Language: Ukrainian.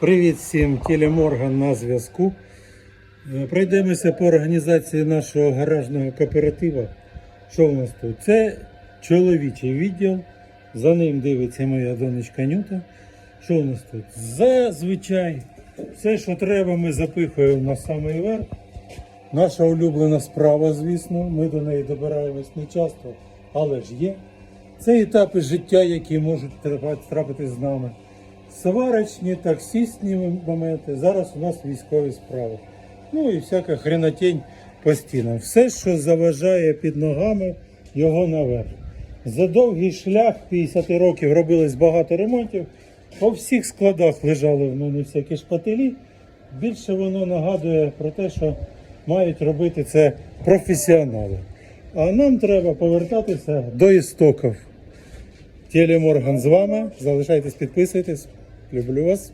Привіт всім, Телеморган на зв'язку. Е, Пройдемося по організації нашого гаражного кооперативу. Що у нас тут? Це чоловічий відділ. За ним дивиться моя донечка Нюта. Що у нас тут? Зазвичай все, що треба, ми запихуємо на самий верх. Наша улюблена справа, звісно, ми до неї добираємось не часто, але ж є. Це етапи життя, які можуть трапа- трапити з нами. Сварочні, таксістні моменти. Зараз у нас військові справи. Ну і всяка хренотень по стінам. Все, що заважає під ногами, його наверх. За довгий шлях 50 років робилось багато ремонтів. По всіх складах лежали в мене всякі шпателі. Більше воно нагадує про те, що мають робити це професіонали. А нам треба повертатися до істоків. Телеморган з вами. Залишайтесь, підписуйтесь. Люблю вас.